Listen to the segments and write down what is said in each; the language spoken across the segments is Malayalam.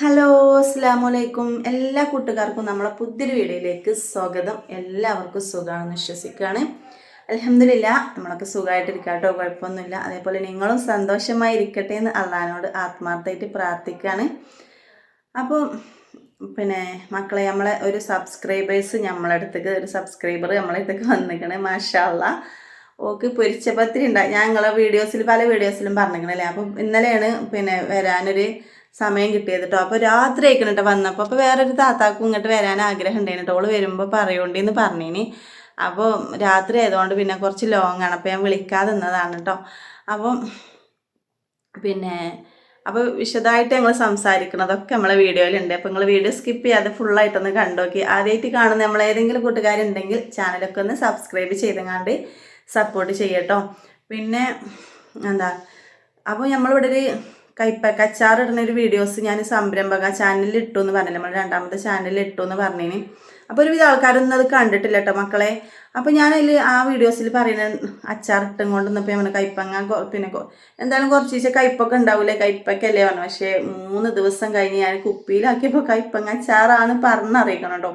ഹലോ അസ്സാമലൈക്കും എല്ലാ കൂട്ടുകാർക്കും നമ്മളെ പുതിയൊരു വീഡിയോയിലേക്ക് സ്വാഗതം. എല്ലാവർക്കും സുഖമാണെന്ന് വിശ്വസിക്കുകയാണ്. അലഹമില്ല നമ്മളൊക്കെ സുഖമായിട്ടിരിക്കാം കേട്ടോ കുഴപ്പമൊന്നുമില്ല. അതേപോലെ നിങ്ങളും സന്തോഷമായി ഇരിക്കട്ടെ എന്ന് അള്ളഹാനോട് ആത്മാർത്ഥമായിട്ട് പ്രാർത്ഥിക്കുകയാണ്. അപ്പോൾ പിന്നെ മക്കളെ നമ്മളെ ഒരു സബ്സ്ക്രൈബേഴ്സ് നമ്മളടുത്തേക്ക് ഒരു സബ്സ്ക്രൈബർ നമ്മളെ അടുത്തേക്ക് വന്നിക്കണേ മാഷാള്ള ഓക്ക് പൊരിച്ചപ്പത്തിരി ഉണ്ടായി ഞാൻ നിങ്ങളെ വീഡിയോസിൽ പല വീഡിയോസിലും പറഞ്ഞിരിക്കണല്ലേ? അപ്പം ഇന്നലെയാണ് പിന്നെ വരാനൊരു സമയം കിട്ടിയത് കേട്ടോ അപ്പോൾ രാത്രി ആയിക്കണം കേട്ടോ വന്നപ്പോൾ അപ്പോൾ വേറൊരു താത്താക്കും ഇങ്ങോട്ട് വരാൻ ആഗ്രഹം ഉണ്ടായിരുന്നു കേട്ടോ ഓൾ വരുമ്പോൾ പറയോണ്ടിന്ന് പറഞ്ഞിനി. അപ്പോൾ രാത്രി ആയതുകൊണ്ട് പിന്നെ കുറച്ച് ലോങ് ആണ്. അപ്പോൾ ഞാൻ വിളിക്കാതെ നിന്നതാണ് കേട്ടോ അപ്പം പിന്നെ അപ്പോൾ വിശദമായിട്ട് ഞങ്ങൾ സംസാരിക്കുന്നതൊക്കെ നമ്മളെ വീഡിയോയിലുണ്ട്. അപ്പോൾ നിങ്ങൾ വീഡിയോ സ്കിപ്പ് ചെയ്യാതെ ഫുള്ളായിട്ടൊന്ന് കണ്ടോക്കി. ആദ്യമായിട്ട് കാണുന്ന നമ്മൾ ഏതെങ്കിലും കൂട്ടുകാരുണ്ടെങ്കിൽ ചാനലൊക്കെ ഒന്ന് സബ്സ്ക്രൈബ് ചെയ്തെങ്ങാണ്ട് സപ്പോർട്ട് ചെയ്യട്ടോ. പിന്നെ എന്താ അപ്പോൾ നമ്മളിവിടെ ഒരു കൈപ്പക്ക അച്ചാർ ഇടുന്ന ഒരു വീഡിയോസ് ഞാൻ സംരംഭക ചാനലിൽ ഇട്ടു എന്ന് പറഞ്ഞില്ല? നമ്മൾ രണ്ടാമത്തെ ചാനലിൽ ഇട്ടു എന്ന് പറഞ്ഞേന്. അപ്പോൾ ഒരുവിധ ആൾക്കാരൊന്നും അത് കണ്ടിട്ടില്ല കേട്ടോ മക്കളെ. അപ്പോൾ ഞാനതിൽ ആ വീഡിയോസിൽ പറയുന്ന അച്ചാർ ഇട്ടും കൊണ്ടുവന്നപ്പോൾ നമ്മൾ കൈപ്പങ്ങ പിന്നെ എന്തായാലും കുറച്ച് ദിവസം കയ്പ്പൊക്കെ ഉണ്ടാവില്ലേ കയ്പ്പൊക്കെയല്ലേ പറഞ്ഞു പക്ഷേ മൂന്ന് ദിവസം കഴിഞ്ഞ് ഞാൻ കുപ്പിയിലാക്കിയപ്പോൾ കയ്പ്പങ്ങ അച്ചാറാണ് പറഞ്ഞറിയിക്കണം കേട്ടോ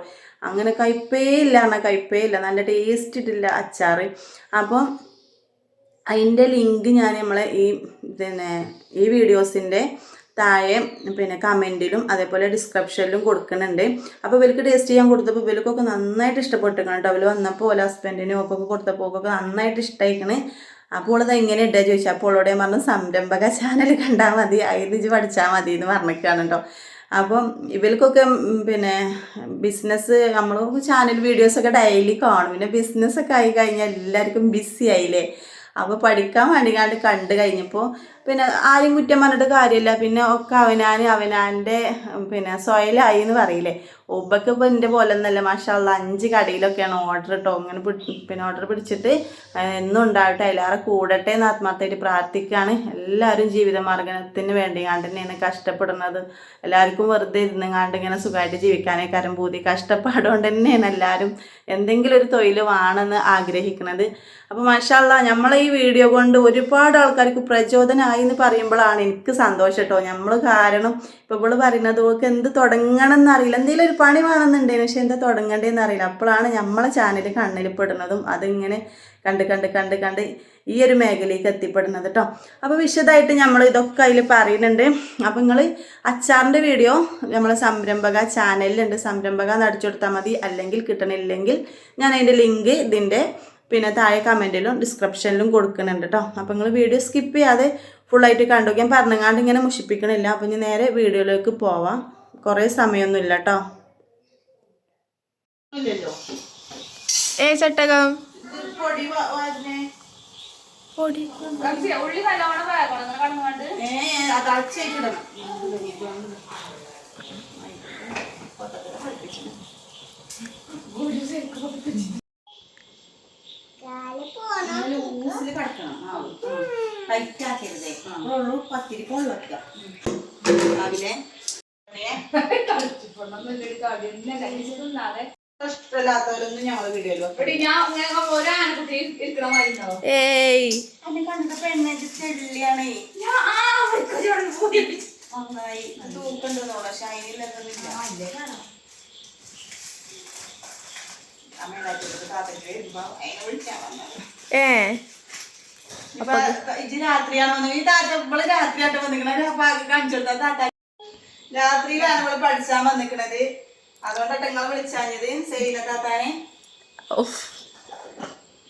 അങ്ങനെ കയ്പേ ഇല്ല പറഞ്ഞാൽ കയ്പേ ഇല്ല. നല്ല ടേസ്റ്റ് ഇട്ടില്ല അച്ചാറ്. അപ്പം അതിന്റെ ലിങ്ക് ഞാൻ നമ്മളെ ഈ പിന്നെ ഈ വീഡിയോസിന്റെ താഴെ പിന്നെ കമന്റിലും അതേപോലെ ഡിസ്ക്രിപ്ഷനിലും കൊടുക്കുന്നുണ്ട്. അപ്പോൾ ഇവർക്ക് ടേസ്റ്റ് ചെയ്യാൻ കൊടുത്തപ്പോൾ ഇവർക്കൊക്കെ നന്നായിട്ട് ഇഷ്ടപ്പെട്ടിരിക്കണം കേട്ടോ. അവർ വന്നപ്പോൾ ഓല ഹസ്ബൻഡിനും ഒക്കെ കൊടുത്തപ്പോൾ ഒക്കെ നന്നായിട്ട് ഇഷ്ടമായിക്കണ് അപ്പോൾ അത് എങ്ങനെ ഇട്ടാ ചോദിച്ചാൽ അപ്പോൾ ഞാൻ പറഞ്ഞു സംരംഭക ചാനൽ കണ്ടാൽ മതി. അതിൽ ഇത് പഠിച്ചാൽ മതി എന്ന് പറഞ്ഞിരിക്കുകയാണ് കേട്ടോ. അപ്പം ഇവർക്കൊക്കെ പിന്നെ ബിസിനസ് നമ്മൾ ചാനൽ വീഡിയോസൊക്കെ ഡെയിലി കാണും. പിന്നെ ബിസിനസ്സൊക്കെ ആയി കഴിഞ്ഞാൽ എല്ലാവർക്കും ബിസി ആയില്ലേ? അപ്പോൾ പഠിക്കാൻ വേണ്ടിക്കാണ്ട് കണ്ടു കഴിഞ്ഞപ്പോൾ പിന്നെ ആരും കുറ്റം പറഞ്ഞിട്ട് കാര്യമില്ല. പിന്നെ ഒക്കെ അവനാൻ അവനാന്റെ പിന്നെ സ്വയലായി എന്ന് പറയില്ലേ? ഉബക്ക് ഇപ്പോൾ എന്റെ പോലെ ഒന്നല്ല മാഷാള്ള അഞ്ച് കടയിലൊക്കെയാണ് ഓർഡർ കേട്ടോ അങ്ങനെ പിന്നെ ഓർഡർ പിടിച്ചിട്ട് എന്നും ഉണ്ടാവട്ടെ. എല്ലാവരും കൂടട്ടെ എന്ന് ആത്മാർത്ഥമായിട്ട് പ്രാർത്ഥിക്കുകയാണ് എല്ലാവരും ജീവിത മാർഗത്തിന് വേണ്ടി കണ്ട് തന്നെയാണ് കഷ്ടപ്പെടുന്നത്. എല്ലാവർക്കും വെറുതെ ഇരുന്ന് കാണ്ട് ഇങ്ങനെ സുഖമായിട്ട് ജീവിക്കാനേ കരം പൂതി. കഷ്ടപ്പാടുകൊണ്ട് തന്നെയാണ് എല്ലാവരും എന്തെങ്കിലും ഒരു തൊഴിൽ വേണമെന്ന് ആഗ്രഹിക്കുന്നത്. അപ്പോൾ മാഷാള്ള നമ്മളെ ഈ വീഡിയോ കൊണ്ട് ഒരുപാട് ആൾക്കാർക്ക് പ്രചോദനമായി എന്ന് പറയുമ്പോഴാണ് എനിക്ക് സന്തോഷം കേട്ടോ നമ്മൾ കാരണം ഇപ്പോൾ ഇവൾ പറയുന്നത് ഓൾക്ക് എന്ത് തുടങ്ങണം എന്നറിയില്ല എന്തെങ്കിലും ഒരു പണി വേണമെന്നുണ്ടെങ്കിൽ പക്ഷെ എന്താ തുടങ്ങേണ്ടതെന്ന് അറിയില്ല. അപ്പോഴാണ് നമ്മളെ ചാനൽ കണ്ണിൽ പെടുന്നതും അതിങ്ങനെ കണ്ട് കണ്ട് കണ്ട് കണ്ട് ഈ ഒരു മേഖലയിലേക്ക് എത്തിപ്പെടുന്നത് കേട്ടോ അപ്പോൾ വിശദമായിട്ട് നമ്മൾ ഇതൊക്കെ അതിൽ പറയുന്നുണ്ട്. അപ്പോൾ നിങ്ങൾ അച്ചാറിന്റെ വീഡിയോ നമ്മളെ സംരംഭക ചാനലിലുണ്ട് സംരംഭക എന്ന് അടിച്ചു കൊടുത്താൽ മതി. അല്ലെങ്കിൽ കിട്ടണില്ലെങ്കിൽ ഞാൻ അതിന്റെ ലിങ്ക് ഇതിന്റെ പിന്നെ താഴെ കമന്റിലും ഡിസ്ക്രിപ്ഷനിലും കൊടുക്കുന്നുണ്ട് കേട്ടോ അപ്പോൾ നിങ്ങൾ വീഡിയോ സ്കിപ്പ് ചെയ്യാതെ ഫുള്ളായിട്ട് കണ്ടു. ഞാൻ പറഞ്ഞങ്ങാണ്ട് ഇങ്ങനെ മുഷിപ്പിക്കണില്ല. അപ്പോൾ ഇനി നേരെ വീഡിയോയിലേക്ക് പോവാം. കുറേ സമയമൊന്നുമില്ല കേട്ടോ ഏ ചട്ടകം. പൊടി പൊടി. ഉള്ളി നല്ലോണം വേഗണം കടന്നുകൊണ്ട് പത്തിരി കൊള്ളൊക്കെ രാവിലെ. തിന്നാതെ ഇഷ്ടമില്ലാത്തവരൊന്നും ഞങ്ങൾ വീഡിയോയിൽ മാതിരി ഉണ്ടാവും. ഏയ്. ചെള്ളിയാണേ. നന്നായി. താത്തക്ക് വരുമ്പോ അതിനെ വിളിച്ചാ വന്നത്. ഏ. ഇപ്പൊ ഇത് രാത്രിയാണ് വന്നത്. ഈ താത്ത ഇവൾ രാത്രിയായിട്ട് വന്നിക്കണത് അപ്പൊ ആകെ കാണിച്ചു കൊടുത്ത താത്ത രാത്രിയിലാണ് ഇവൾ പഠിച്ചാൻ വന്നിക്കണത് അതുകൊണ്ടാണ് നിങ്ങളെ വിളിച്ചാഞ്ഞത് സെയില താത്താനെ ഉഫ്.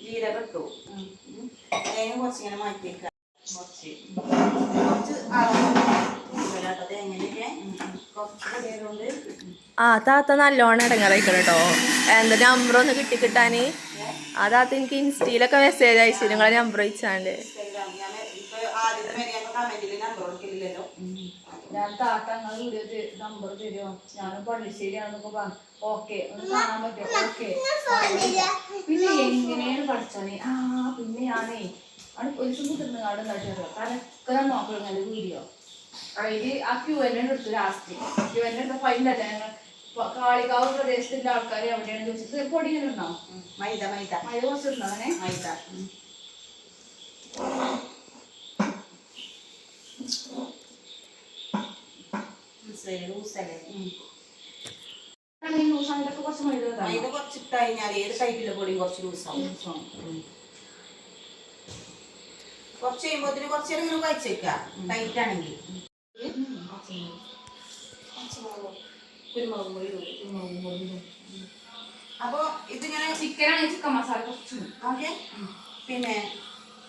ജീരകം ഇട്ടു തേങ്ങ കുറച്ചിങ്ങനെ മാറ്റി വെക്കുക കുറച്ച്. കുറച്ച് അളവ് തേങ്ങയിലേക്ക് കുറച്ച് പൊടിയതുകൊണ്ട് ആ താത്ത നല്ലോണം ഇടങ്ങാറായിക്കണം കേട്ടോ എന്താ നമ്പറൊന്ന് കിട്ടിക്കിട്ടാന്? കിട്ടി കിട്ടാന് ആ താത്ത എനിക്ക് ഇൻസ്റ്റയിലൊക്കെ മെസ്സേജ് അയച്ചു നിങ്ങളെ നമ്പർ അയച്ചാണ്ട് ഇൻസ്റ്റാഗ്രാം ഞാൻ ഇപ്പൊ ആദ്യത്തെ വരെ ഞങ്ങൾ കമന്റിൽ നമ്പർ കൊടുക്കില്ലല്ലോ ഞാൻ താത്ത നിങ്ങൾ വീഡിയോ നമ്പർ തരുമോ ഞാനും പള്ളിശ്ശേരിയാണെന്നൊക്കെ പറഞ്ഞു. ഓക്കെ ഒന്ന് കാണാൻ പറ്റും ഓക്കെ. പിന്നെ എങ്ങനെയാണ് പഠിച്ചോനെ? ആ പിന്നെ ഞാനേ ആണ് ഒരു കുത്തിരുന്ന് കാട് നട്ടു കലക്കരം നോക്കണം വീഡിയോ? അതിൽ ആ ക്യൂ എൻ എടുത്തു ലാസ്റ്റ് ക്യൂ എൻ എടുത്ത ഫൈനല്ല ഞങ്ങൾ കാളികാവ് പ്രദേശത്തുള്ള ആൾക്കാർ എവിടെയാണ് ചോദിച്ചത് പൊടി ഇങ്ങനെ മൈദ മൈദ. മഴ കുറച്ച് ഉണ്ടാവനെ മൈദ. മൈദ ഇടാം. ഇത് കുറച്ചിട്ട് കഴിഞ്ഞാൽ ഏത് ടൈപ്പിലെ പൊടിയും കുറച്ച് ലൂസാവും. കുറച്ച് കഴിയുമ്പോഴത്തേന് കുറച്ച് നേരം ഇങ്ങനെ കഴിച്ചേക്കുക ടൈറ്റ് ആണെങ്കിൽ. അപ്പൊ ഇതിങ്ങനെ ചിക്കനാണെങ്കിൽ ചിക്കൻ മസാല കുറച്ച് ഓക്കെ. പിന്നെ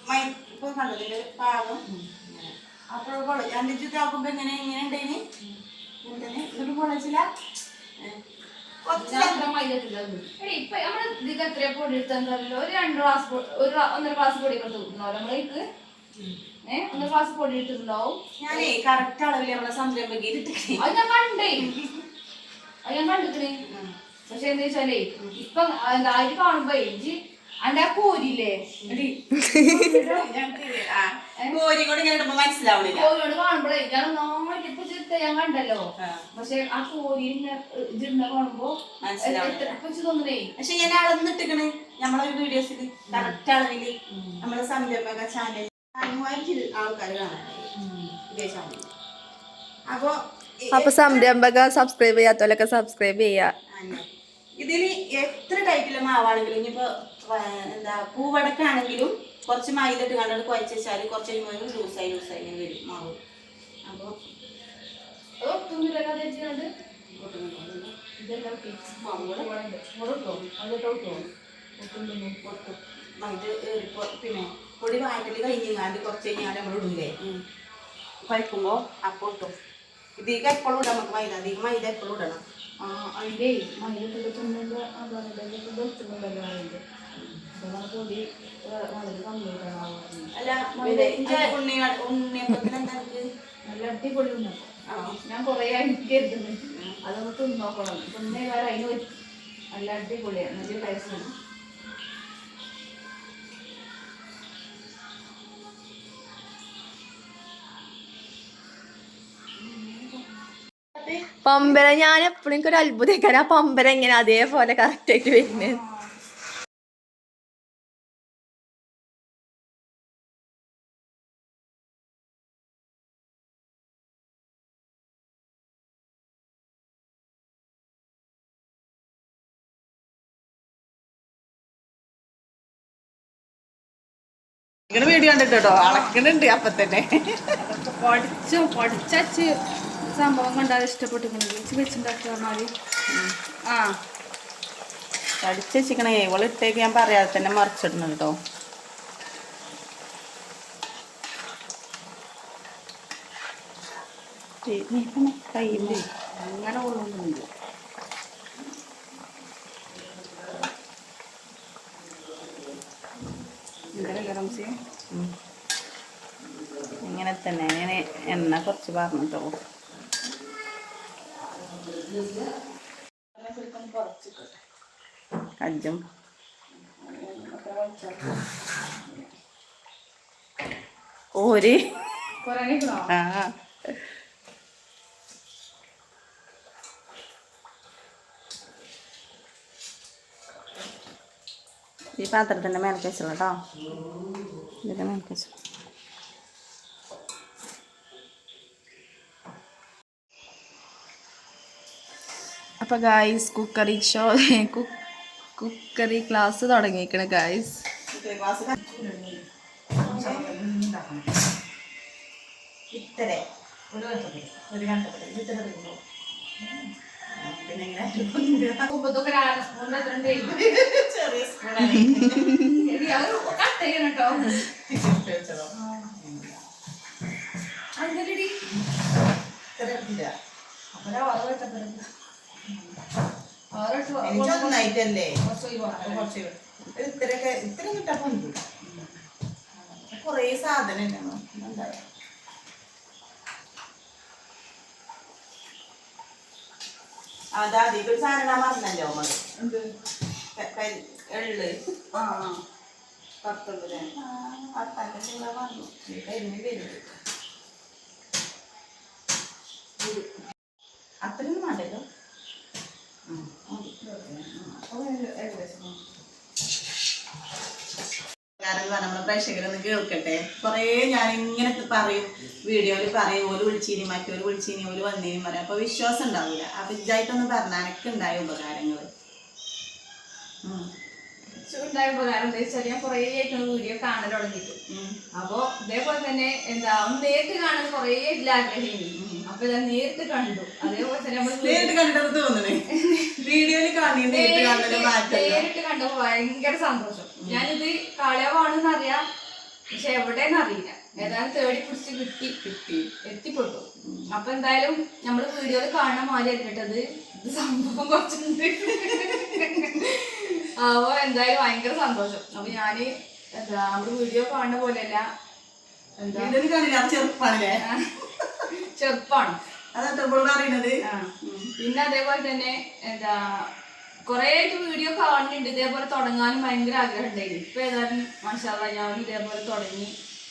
മൈ ഇപ്പൊ കണ്ടതിന്റെ പാകം. അപ്പോൾ എന്റെ ഇതാക്കുമ്പോ എങ്ങനെ ഉണ്ടായിന് എന്തിന് എന്നിട്ട് പൊളിച്ചില്ല ഇപ്പൊ നമ്മൾ ഇതിക്ക് എത്ര പൊടി എടുത്തല്ലോ ഒരു രണ്ട് ഗ്ലാസ് ഒരു ഒന്നര ഗ്ലാസ് പൊടി ഒക്കെ ഏഹ് ഒന്നര ഗ്ലാസ് പൊടി എടുത്തിട്ടുണ്ടാവും. ഞാനേ കറക്റ്റ് അളവിൽ നമ്മളെ സംരംഭകയിൽ ഇട്ടിട്ടേ അത് ഞാൻ കണ്ടേ. അത് ഞാൻ കണ്ടിക്കണേ പക്ഷെ എന്താ വെച്ചാലേ ഇപ്പൊ എന്തായിട്ട് കാണുമ്പോ ഇജ്ജ് അന്റെ ആ കോരില്ലേ എടി കോരി കൊണ്ട് ഞാൻ ഇടുമ്പോ മനസ്സിലാവണില്ല. കോരിയോട് കാണുമ്പോഴേ ഞാൻ നന്നായിട്ട് ചിത്ത ഞാൻ കണ്ടല്ലോ. പക്ഷെ ആ കോരി കാണുമ്പോ തോന്നണേ പക്ഷെ ഞാൻ അളന്നിട്ടിക്കണേ നമ്മളെ വീഡിയോസിൽ കറക്റ്റ് അളവിൽ നമ്മളെ സംരംഭക ചാനൽ ആൾക്കാർ കാണാനായി ഇതേ ചാനൽ അപ്പൊ സംരംഭക സബ്സ്ക്രൈബ് ചെയ്യാത്തവരൊക്കെ സബ്സ്ക്രൈബ് ചെയ്യാ. ഇതിൽ എത്ര ടൈപ്പിലെ മാവാണെങ്കിലും ഇനിയിപ്പോ എന്താ പൂവടക്കാണെങ്കിലും കുറച്ച് മൈദ ഇട്ട് കണ്ടത് കുഴച്ച് വെച്ചാൽ കുറച്ച് കഴിയുമ്പോൾ ലൂസായി ലൂസായി ഇങ്ങനെ വരും മാവ്. അപ്പോൾ അതൊട്ടുമില്ല കഥ ചെയ്യുന്നത് ഇതെല്ലാം. ഇവിടെ ഉണ്ട്. ഇവിടെ ഇട്ടോ? അതിട്ട് ഇട്ടോ? ഒട്ടുമില്ല. പൊട്ടും മൈദ ഏറിപ്പോ പിന്നെ പൊടി വാറ്റൽ കഴിഞ്ഞാണ്ട് കുറച്ച് കഴിഞ്ഞാൽ നമ്മൾ ഇടൂലേ കഴിക്കുമ്പോൾ അപ്പോൾ ഇട്ടും ഇതിക്ക് എപ്പോഴും ഇടാം നമുക്ക് മൈദ അധികം മൈദ എപ്പോഴും ഇടണം അതിന്റെ. അപ്പൊ നമുക്ക് പൊടി വളരെ കമ്മിയായിട്ടാണ് അല്ല ഉണ്ണിയപ്പത്തിന് എന്താ നല്ല അടിപൊളി ഉണ്ടാക്കും ഞാൻ കൊറേ കരുതുന്നു അതൊന്ന് തിന്നോക്കണം തിന്നേ വേറെ അതിന് പറ്റും നല്ല അടിപൊളിയാണ് നല്ല ടേസ്റ്റാണ് പമ്പര ഞാൻ എപ്പോഴും എനിക്കൊരു അത്ഭുതക്കാരം പമ്പര എങ്ങനെ? അതേപോലെ കറക്റ്റ് ആയിട്ട് വരുന്നത്. നിങ്ങളുടെ വീഡിയോ കണ്ടിട്ടോ അളക്കണുണ്ട് അപ്പൊ തന്നെ. പഠിച്ചു പഠിച്ചു സംഭവം കണ്ടാൽ ഇഷ്ടപ്പെട്ടു. വെച്ച് വെച്ചുണ്ടാക്കുക മാറി ആ. പഠിച്ച് വെച്ചിക്കണേ ഇവൾ ഇട്ടേക്ക് ഞാൻ പറയാതെ തന്നെ മറിച്ചിടണം കേട്ടോ അങ്ങനെ കൊള്ളുന്നുണ്ട് ഇങ്ങനെ തന്നെ ഞാൻ എണ്ണ കുറച്ച് പറഞ്ഞിട്ടോ കജ്ജും. ഓര് ആ. ഈ പാത്രത്തിന്റെ വെച്ചോളൂ കേട്ടോ. ഇതിൻ്റെ മേലേക്ക് വെച്ചോ അപ്പൊ guys cookery show cookery class തുടങ്ങിയിരിക്കണ guys ഇത്തര ഒരു കണ്ടപ്പടി ഒരു കണ്ടപ്പടി ഇത്തര തിന്നോ ചെറിയ ഇത്രയൊക്കെ ഇത്ര കിട്ടപ്പോ കുറേ സാധനം ഇല്ലല്ലോ എന്താ അതാ അതിൽ സാധനം മറന്നല്ലോ ക- എള്ള്. ആ പത്തുള്ളത് പത്താന്റെ അത്രയൊന്നും വേണ്ടല്ലോ? ഏകദേശം കാരണം നമ്മളെ പ്രേക്ഷകരൊന്ന് കേൾക്കട്ടെ? കുറേ ഞാൻ ഇങ്ങനെ പറയും വീഡിയോയിൽ പറയും ഒരു വിളിച്ചിനി മറ്റൊരു വിളിച്ചിനി ഒരു വന്നേനും പറയും. അപ്പോൾ വിശ്വാസം ഉണ്ടാവില്ല അപ്പൊ ഇതായിട്ടൊന്ന് പറഞ്ഞാൽ എനിക്ക് ഉണ്ടായ ഉപകാരങ്ങൾ ഉണ്ടായ ഉപകാരം എന്താ വെച്ചാൽ ഞാൻ കുറേ ആയിട്ടാണ് വീഡിയോ കാണാൻ തുടങ്ങിയിട്ട്. അപ്പോൾ ഇതേപോലെ തന്നെ എന്താ നേരിട്ട് കാണാൻ കുറേ ഇതിൽ ആഗ്രഹിക്കുന്നു അപ്പൊ ഞാൻ നേരിട്ട് കണ്ടു. അതേപോലെ തന്നെ നമ്മൾ നേരിട്ട് കണ്ടത് തോന്നണേ. വീഡിയോയിൽ കാണി നേരിട്ട് കാണുന്നത് മാറ്റം നേരിട്ട് കണ്ടപ്പോ ഭയങ്കര സന്തോഷം. ഞാനിത് കളയവാണെന്ന് അറിയാം പക്ഷെ എവിടെയെന്ന് അറിയില്ല ഏതായാലും തേടി പിടിച്ച് കിട്ടി. കിട്ടി. എത്തിപ്പെട്ടു. അപ്പൊ എന്തായാലും നമ്മൾ വീഡിയോയിൽ കാണാൻ മാറി കേട്ടത് ഇത്. സംഭവം കുറച്ചുണ്ട്. അപ്പൊ എന്തായാലും ഭയങ്കര സന്തോഷം. അപ്പൊ ഞാൻ എന്താ നമ്മൾ വീഡിയോ കാണുന്ന പോലെയല്ല. എന്താ? ചെറുപ്പാണല്ലേ? ചെറുപ്പാണ്. അതാ. പിന്നെ അതേപോലെ തന്നെ എന്താ കൊറേ വീഡിയോ കാണുന്നുണ്ട് ഇതേപോലെ തുടങ്ങാനും ഭയങ്കര ആഗ്രഹം ഉണ്ടായിരുന്നു ഇപ്പൊ ഏതായാലും മാഷാല്ല ഞാൻ ഇതേപോലെ തുടങ്ങി.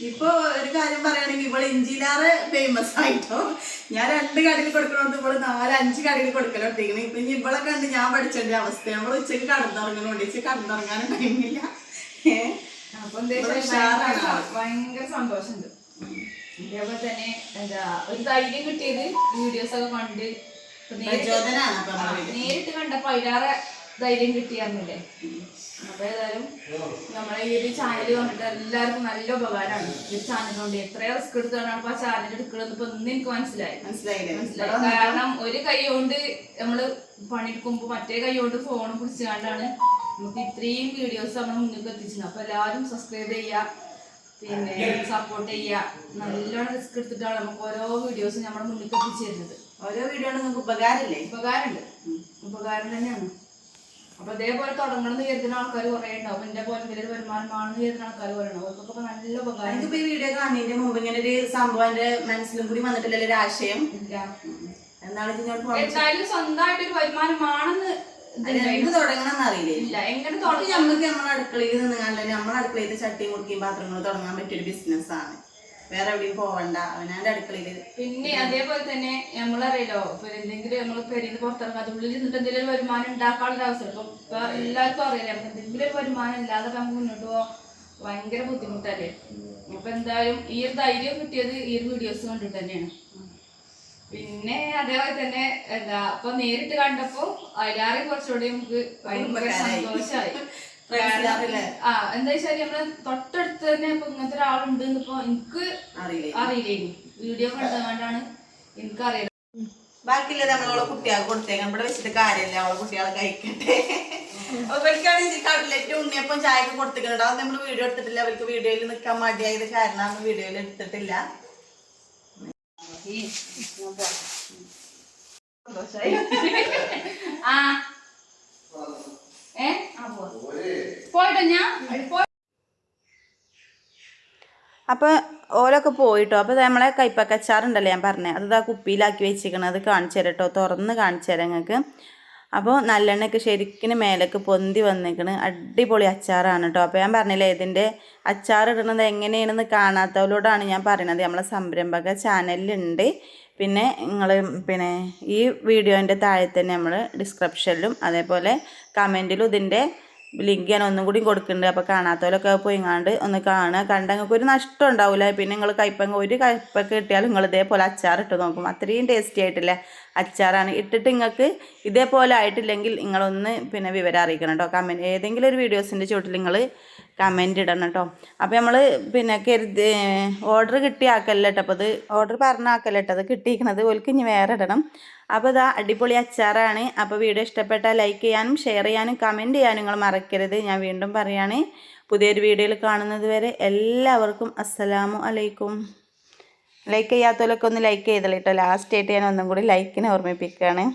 ഇപ്പൊ ഒരു കാര്യം പറയുകയാണെങ്കിൽ ഇവൾ ഇഞ്ചിലാറ് ഫേമസ് ആയിട്ടോ? ഞാൻ രണ്ട് കടയിൽ കൊടുക്കണോണ്ട് ഇവൾ നാല് അഞ്ച് കടയിൽ കൊടുക്കലോട്ടിരിക്കണേ ഇപ്പൊ ഇനി ഇവളെ കണ്ട് ഞാൻ പഠിച്ചതിന്റെ അവസ്ഥ. നമ്മൾ ഉച്ചയ്ക്ക് കടന്നിറങ്ങണോണ്ട്. ഉച്ചയ്ക്ക് കടന്നിറങ്ങാനും ടൈമില്ല. അപ്പൊ ഭയങ്കര സന്തോഷമുണ്ട്. ഇതേപോലെ തന്നെ എന്താ ഒരു ധൈര്യം കിട്ടിയത് വീഡിയോസ് ഒക്കെ കണ്ട് നേരിട്ട് അപ്പൊ കണ്ടപ്പോ അതിലേറെ ധൈര്യം കിട്ടിയായിരുന്നില്ലേ? അപ്പൊ ഏതായാലും നമ്മളെ ഈ ഒരു ചാനൽ വന്നിട്ട് എല്ലാവർക്കും നല്ല ഉപകാരമാണ്. ഈ ചാനൽ കൊണ്ട് എത്ര റിസ്ക് എടുത്താണ് ഇപ്പൊ ആ ചാനൽ എടുക്കണമെന്ന് ഇപ്പൊ ഇന്ന് എനിക്ക് മനസ്സിലായി. മനസ്സിലായി. കാരണം ഒരു കൈ കൊണ്ട് നമ്മൾ പണിയെടുക്കുമ്പോ മറ്റേ കൈ കൊണ്ട് ഫോൺ പിടിച്ചുകൊണ്ടാണ് നമുക്ക് ഇത്രയും വീഡിയോസ് നമ്മൾ മുന്നിൽ എത്തിച്ചത് അപ്പൊ എല്ലാവരും സബ്സ്ക്രൈബ് ചെയ്യുക പിന്നെ സപ്പോർട്ട് ചെയ്യുക. നല്ലോണം റിസ്ക് എടുത്തിട്ടാണ് നമുക്ക് ഓരോ വീഡിയോസും നമ്മുടെ മുന്നിൽ എത്തിച്ചു തരുന്നത് ഓരോ വീഡിയോ നമുക്ക് ഉപകാരമില്ലേ? ഉപകാരമുണ്ട്. ഉപകാരം തന്നെയാണ്. അപ്പൊ ഇതേപോലെ തുടങ്ങണം എന്ന് കരുതുന്ന ആൾക്കാർ കുറെ ഉണ്ടാവും. എന്റെ പോലെ വലിയൊരു വരുമാനമാണെന്ന് കരുതുന്ന ആൾക്കാർ കുറെ ഉണ്ടാവും. അവർക്കൊക്കെ നല്ല ഉപകാരം. എനിക്കിപ്പോ ഈ വീഡിയോ കാണുന്നതിന്റെ മുമ്പ് ഇങ്ങനെ ഒരു സംഭവം എന്റെ മനസ്സിലും കൂടി വന്നിട്ടില്ലല്ലോ ഒരു ആശയം? ഇല്ല. എന്തായാലും സ്വന്തമായിട്ട് ഒരു വരുമാനമാണെന്ന് എന്ത് തുടങ്ങണം ഇല്ല എങ്ങനെ തുടങ്ങി നമുക്ക് നമ്മുടെ അടുക്കളയിൽ നിന്ന് കണ്ട് നമ്മുടെ അടുക്കളയിൽ ചട്ടിയും മുറുക്കിയും പാത്രങ്ങളും തുടങ്ങാൻ പറ്റിയൊരു ബിസിനസ്സാണ് വേറെ എവിടെയും പോവണ്ട അവനാന്റെ അടുക്കളയിൽ. പിന്നെ അതേപോലെ തന്നെ നമ്മളറിയല്ലോ ഇപ്പൊ എന്തെങ്കിലും നമ്മൾ പെരിന്ന് പുറത്തിറങ്ങാതെ ഉള്ളിൽ നിന്നിട്ട് എന്തെങ്കിലും ഒരു വരുമാനം ഉണ്ടാക്കാനുള്ള അവസരം. ഇപ്പൊ ഇപ്പൊ എല്ലാവർക്കും അറിയില്ല നമുക്ക് എന്തെങ്കിലും ഒരു വരുമാനം ഇല്ലാതെ നമുക്ക് മുന്നോട്ട് പോകാൻ ഭയങ്കര ബുദ്ധിമുട്ടല്ലേ? അപ്പൊ എന്തായാലും ഈ ഒരു ധൈര്യം കിട്ടിയത് ഈ ഒരു വീഡിയോസ് കണ്ടിട്ട് തന്നെയാണ്. പിന്നെ അതേപോലെ തന്നെ എന്താ ഇപ്പൊ നേരിട്ട് കണ്ടപ്പോ അതിലാറെ കുറച്ചുകൂടി നമുക്ക് ഭയങ്കര സന്തോഷമായി ആ എന്താ വെച്ചാൽ നമ്മൾ തൊട്ടടുത്ത് തന്നെ ഇപ്പൊ ഇങ്ങനത്തെ ഒരാളുണ്ട് ഇപ്പൊ എനിക്ക് അറിയില്ലേ? വീഡിയോ കണ്ടുകൊണ്ടാണ് എനിക്കറിയില്ല. ബാക്കിയുള്ള നമ്മളോട് കുട്ടികൾക്ക് കൊടുത്തേക്കാൻ ഇവിടെ വെച്ചിട്ട് കാര്യമില്ല. അവളെ കുട്ടികളെ കഴിക്കട്ടെ. അവർക്കാണെങ്കിൽ കട്ട്ലറ്റ് ഉണ്ണിയപ്പം ചായക്ക് കൊടുത്തിട്ടുണ്ട് അത് നമ്മൾ വീഡിയോ എടുത്തിട്ടില്ല. അവർക്ക് വീഡിയോയിൽ നിൽക്കാൻ മടിയായത് കാരണമാണ് വീഡിയോയിൽ എടുത്തിട്ടില്ല. ആ. ഏ? പോയിട്ടോ ഞാൻ? പോയി. അപ്പോൾ ഓലൊക്കെ പോയിട്ടോ? അപ്പോൾ നമ്മളെ കയ്പക്കച്ചാറുണ്ടല്ലോ ഞാൻ പറഞ്ഞത് അത് ആ കുപ്പിയിലാക്കി വെച്ചിരിക്കണം അത് കാണിച്ചു തരാം കേട്ടോ തുറന്ന് കാണിച്ചു തരാം നിങ്ങൾക്ക് അപ്പോൾ നല്ലെണ്ണയൊക്കെ ശരിക്കും മേലേക്ക് പൊന്തി വന്നിരിക്കണ് അടിപൊളി അച്ചാറാണ് കേട്ടോ അപ്പോൾ ഞാൻ പറഞ്ഞില്ലേ ഇതിന്റെ അച്ചാർ ഇടുന്നത് എങ്ങനെയാണെന്ന് കാണാത്തവരോടാണ് ഞാൻ പറയുന്നത് നമ്മളെ സംരംഭക ചാനലിലുണ്ട്. പിന്നെ നിങ്ങൾ പിന്നെ ഈ വീഡിയോന്റെ താഴെ തന്നെ നമ്മൾ ഡിസ്ക്രിപ്ഷനിലും അതേപോലെ കമന്റിലും ഇതിന്റെ ലിങ്ക് ഞാൻ ഒന്നും കൂടി കൊടുക്കുന്നുണ്ട്. അപ്പോൾ കാണാത്തവരൊക്കെ പോയിങ്ങാണ്ട് ഒന്ന് കാണുക. കണ്ട ഒരു നഷ്ടം ഉണ്ടാവില്ല പിന്നെ നിങ്ങൾ കയ്പങ്ങ ഒരു കയ്പൊക്കെ കിട്ടിയാലും നിങ്ങൾ ഇതേപോലെ അച്ചാർ ഇട്ട് നോക്കും. അത്രയും ടേസ്റ്റി ആയിട്ടില്ല? അച്ചാറാണ്. ഇട്ടിട്ട് നിങ്ങൾക്ക് ഇതേപോലെ ആയിട്ടില്ലെങ്കിൽ നിങ്ങളൊന്ന് പിന്നെ വിവരം അറിയിക്കണം കേട്ടോ കമന്റ് ഏതെങ്കിലും ഒരു വീഡിയോസിന്റെ ചുവട്ടിൽ നിങ്ങൾ കമന്റ് ഇടണം കേട്ടോ അപ്പോൾ നമ്മൾ പിന്നെ കരുതി ഓർഡർ കിട്ടിയ ആക്കല്ല കേട്ടോ അപ്പോൾ അത് ഓർഡർ പറഞ്ഞ ആക്കല്ല കേട്ടോ അത് കിട്ടിയിരിക്കണത് ഓൽക്ക് ഇനി വേറെ ഇടണം. അപ്പോൾ ഇതാ അടിപൊളി അച്ചാറാണ്. അപ്പോൾ വീഡിയോ ഇഷ്ടപ്പെട്ടാൽ ലൈക്ക് ചെയ്യാനും ഷെയർ ചെയ്യാനും കമന്റ് ചെയ്യാനും നിങ്ങൾ മറക്കരുത്. ഞാൻ വീണ്ടും പറയുകയാണ് പുതിയൊരു വീഡിയോയിൽ കാണുന്നത് വരെ എല്ലാവർക്കും അസ്സലാമു അലൈക്കും. ലൈക്ക് ചെയ്യാത്തവരൊക്കെ ഒന്ന് ലൈക്ക് ചെയ്തല്ലോ കേട്ടോ ലാസ്റ്റ് ആയിട്ട് ഞാൻ ഒന്നും കൂടി ലൈക്കിനെ ഓർമ്മിപ്പിക്കുകയാണ്.